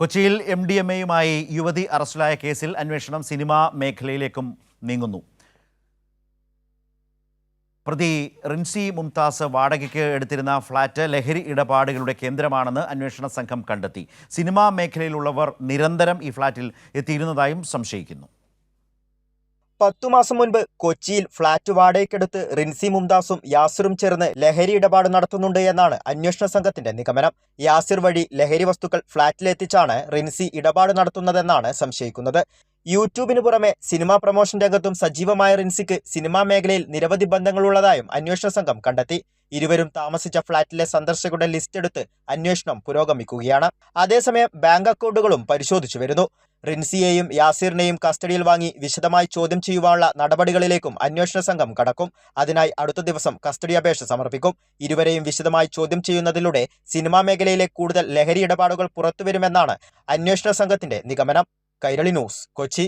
കൊച്ചിയിൽ M D M എയുമായി യുവതി അറസ്റ്റിലായ കേസിൽ അന്വേഷണം സിനിമാ മേഖലയിലേക്കും നീങ്ങുന്നു. പ്രതി റിൻസി മുംതാസ് വാടകയ്ക്ക് എടുത്തിരുന്ന ഫ്ളാറ്റ് ലഹരി ഇടപാടുകളുടെ കേന്ദ്രമാണെന്ന് അന്വേഷണ സംഘം കണ്ടെത്തി. സിനിമാ മേഖലയിലുള്ളവർ നിരന്തരം ഈ ഫ്ളാറ്റിൽ എത്തിയിരുന്നതായും സംശയിക്കുന്നു. പത്തു മാസം മുൻപ് കൊച്ചിയിൽ ഫ്ളാറ്റ് വാടകയ്ക്കെടുത്ത് റിൻസി മുംതാസും യാസിറും ചേർന്ന് ലഹരി ഇടപാട് നടത്തുന്നുണ്ട് എന്നാണ് അന്വേഷണ സംഘത്തിന്റെ നിഗമനം. യാസിർ വഴി ലഹരി വസ്തുക്കൾ ഫ്ളാറ്റിലെത്തിച്ചാണ് റിൻസി ഇടപാട് നടത്തുന്നതെന്നാണ് സംശയിക്കുന്നത്. യൂട്യൂബിന് പുറമെ സിനിമാ പ്രൊമോഷൻ രംഗത്തും സജീവമായ റിൻസിക്ക് സിനിമാ മേഖലയിൽ നിരവധി ബന്ധങ്ങളുള്ളതായും അന്വേഷണ സംഘം കണ്ടെത്തി. ഇരുവരും താമസിച്ച ഫ്ളാറ്റിലെ സന്ദർശകരുടെ ലിസ്റ്റ് എടുത്ത് അന്വേഷണം പുരോഗമിക്കുകയാണ്. അതേസമയം ബാങ്ക് അക്കൗണ്ടുകളും പരിശോധിച്ചു വരുന്നു. റിൻസിയെയും യാസിറിനെയും കസ്റ്റഡിയിൽ വാങ്ങി വിശദമായി ചോദ്യം ചെയ്യുവാനുള്ള നടപടികളിലേക്കും അന്വേഷണ സംഘം കടക്കും. അതിനായി അടുത്ത ദിവസം കസ്റ്റഡി അപേക്ഷ സമർപ്പിക്കും. ഇരുവരെയും വിശദമായി ചോദ്യം ചെയ്യുന്നതിലൂടെ സിനിമാ മേഖലയിലെ കൂടുതൽ ലഹരി ഇടപാടുകൾ പുറത്തുവരുമെന്നാണ് അന്വേഷണ സംഘത്തിന്റെ നിഗമനം. കൈരളി ന്യൂസ് കൊച്ചി.